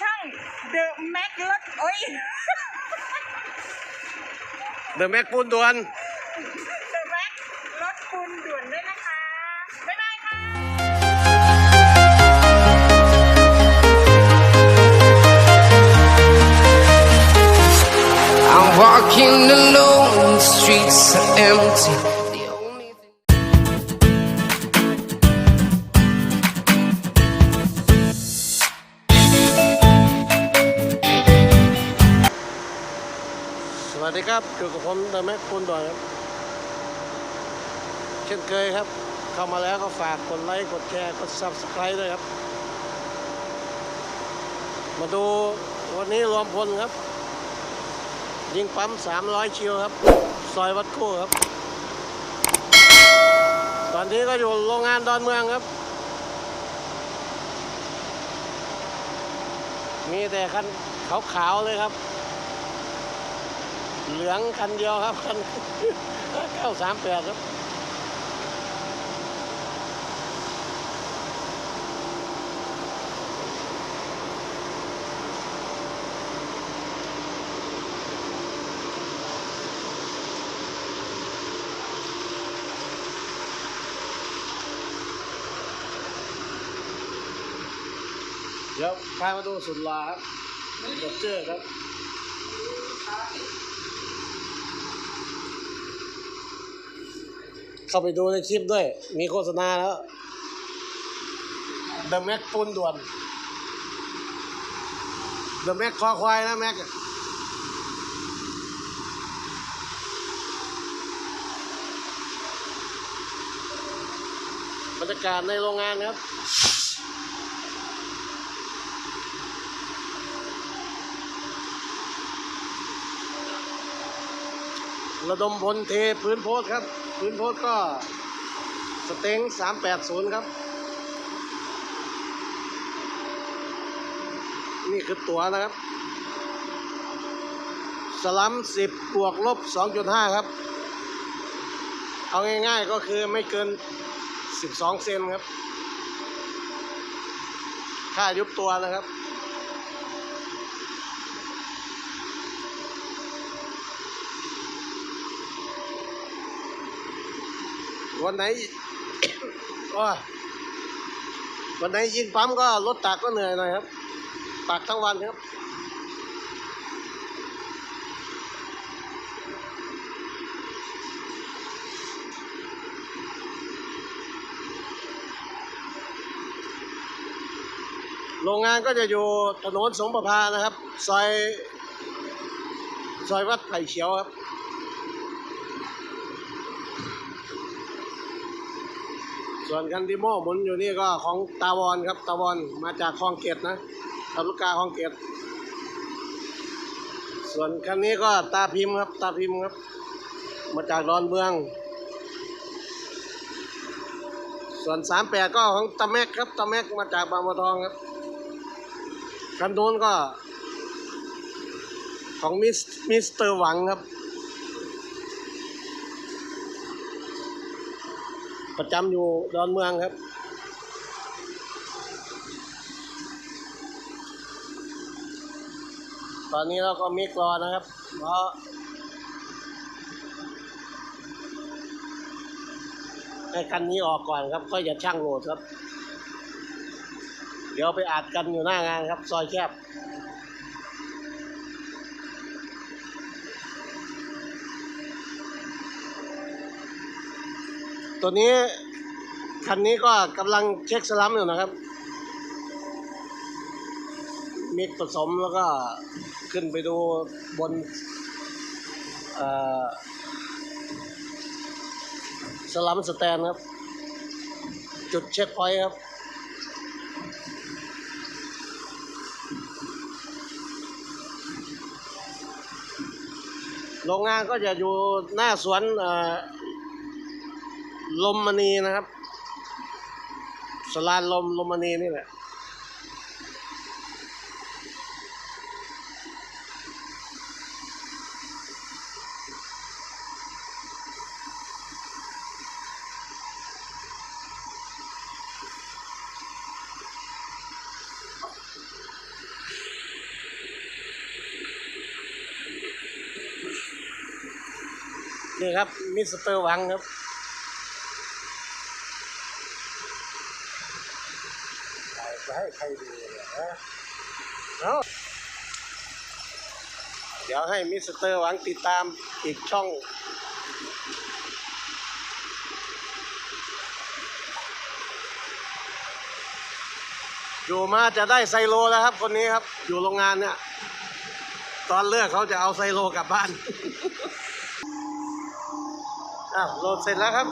ช่องเดอะแม็กรถโอ้ยเดอะแม็กปูนดวนเดอะแม็กรถคุณด่วนด้วยนะคะ บ๊ายบายค่ะ I'm walking alone, the streets are empty. ครับอยู่กับผมเดอะแม็กปูนดวนครับ เช่นเคยครับ เข้ามาแล้วก็ฝากกดไลค์กดแชร์กด subscribe ด้วยครับ มาดูวันนี้รวมพลครับ ยิงปั๊ม 300 ชิวครับ ซอยวัดคู่ครับ ตอนนี้ก็อยู่โรงงานดอนเมืองครับ มีแต่คันขาวๆเลยครับ เหลืองคันเดียวครับคัน938ครับเดี๋ยวพามาดูสุดลาครับเดเจอร์ครับ เข้าไปดูในคลิปด้วย มีโฆษณาแล้ว The Mac ปูนด่วน The Mac คอควายนะแม็กบรรยากาศในโรงงานครับระดมพลเทพื้นโพสครับ พื้นโพสก็สเต็ง380 ครับ นี่คือตั๋วนะครับ สลัม 10 บวกลบ 2.5 ครับ เอาง่ายๆก็คือไม่เกิน 12 เซนครับ ค่ายุบตัวนะครับ วันไหนก็วันไหนยิงปั๊มก็รถตักก็เหนื่อยหน่อยครับ ตักทั้งวันครับโรงงานก็จะอยู่ถนนสงประพานะครับ ซอย ซอยวัดไผ่เขียวครับ ส่วนคันดิโม่หมุนอยู่นี่ก็ของตาวอนครับตาวอนมาจากคลองเกตนะตำลูกกาคลองเกตส่วนคันนี้ก็ตาพิมพ์ครับตาพิมพ์ครับ มาจากดอนเมือง ส่วนสามแปดก็ของตาแม็กครับตาแม็กมาจากบางบัวทองครับคันโน้นก็ของมิสมิสเตอร์หวังครับ ประจำอยู่ดอนเมืองครับ ตอนนี้เราก็มิกรอนะครับ เพราะให้คันนี้ออกก่อนครับก็อย่าช่างโหลดครับ เดี๋ยวไปอัดกันอยู่หน้างานครับ ซอยแคบ ตัวนี้คันนี้ก็กำลังเช็คสลัมอยู่นะครับ มิกผสมแล้วก็ขึ้นไปดูบนสลัมสแตนครับ จุดเช็คพอยต์ครับโรงงานก็จะอยู่หน้าสวนอ่อ ลมมณีนะครับ สลานลมลมมณีนี่แหละนี่ครับมิสเตอร์วังครับ ให้ใครดูเนี่ยฮะเอาเดี๋ยวให้มิสเตอร์หวังติดตามอีกช่อง อยู่มาจะได้ไซโลแล้วครับ คนนี้ครับ อยู่โรงงานเนี่ย ตอนเลิกเขาจะเอาไซโลกลับบ้าน อ้าวโหลดเสร็จแล้วครับ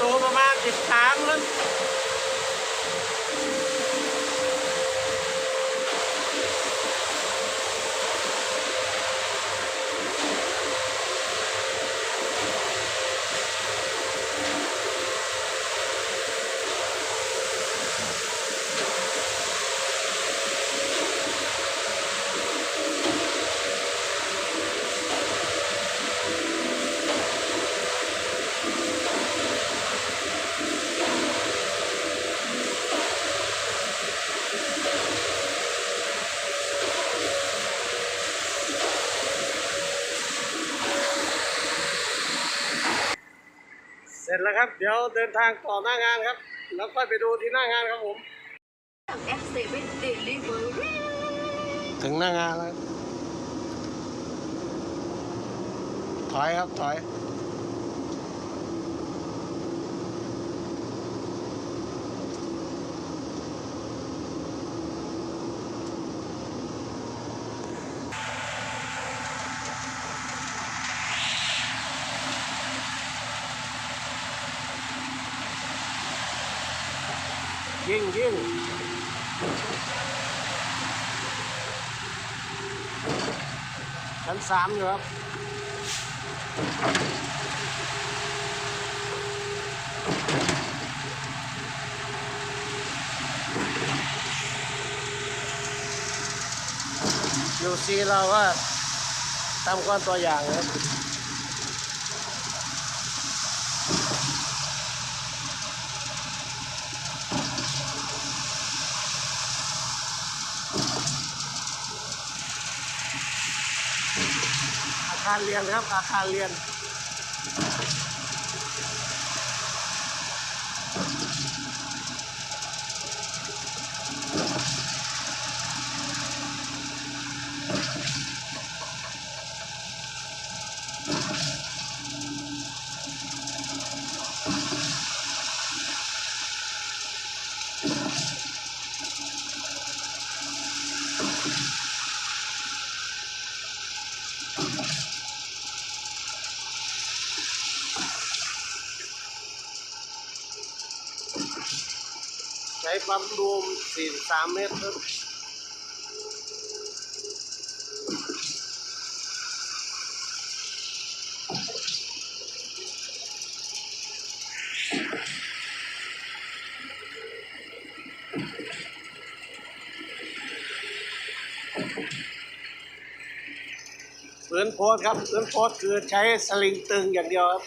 ตัวประมาณสิบเสร็จ แล้วครับ เดี๋ยวเดินทางต่อหน้างานครับ แล้วค่อยไปดูที่หน้างานครับผม F7 Delivery ถึงหน้างานแล้ว ถอยครับ ถอย ยิ่งยิ่งชั้นสามอยู่ครับอยู่ซีเราก็ทำก้อนตัวอย่างครับ คารเรียนครับอาคารเรียน ช้ปั๊มรวม43 เมตรครับพื้นโพสครับพื้นโพสคือใช้สลิงตึงอย่างเดียวครับ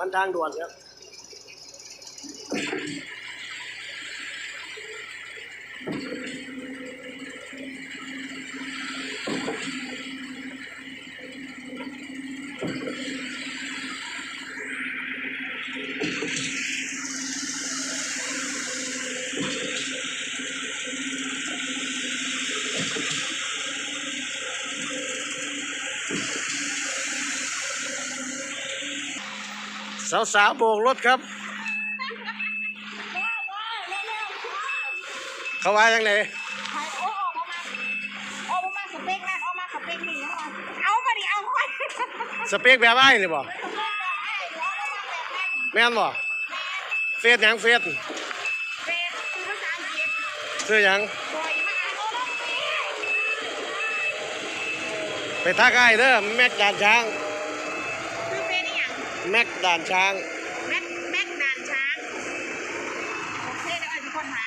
เหมือนทางด่วนครับ สาวๆโบกรถครับ เขาว่ายังไงถ่ายโอ้ออกมามาออกมามาสเปกนั่นออกมาสเปเป็นหนีเอามาดิเอาคนสเปคแบบไอ้นี่บ่แม่นบ่เฟซหยังเฟซเป็นคือภาษาอังกฤษซื้อยังไปทักไอ้เด้อแม็กด่านช้าง คือเป็นอย่าง แม็กด่านช้าง แม็กแม็กนานช้าง โอเคเดี๋ยวเอาทุกคนหา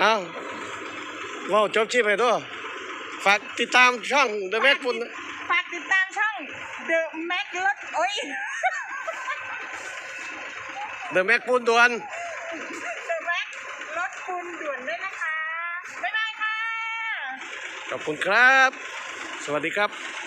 เอ้าเว้าจบชีพไปด้วยฝากติดตามช่อง The Mac ปุ่นนะฝากติดตามช่อง The Mac รถโอ้ย The Mac ปุ่นด่วน The Mac รถคุณด่วนด้วยนะคะ บ๊ายบายค่ะ ขอบคุณครับส วัสดีครับ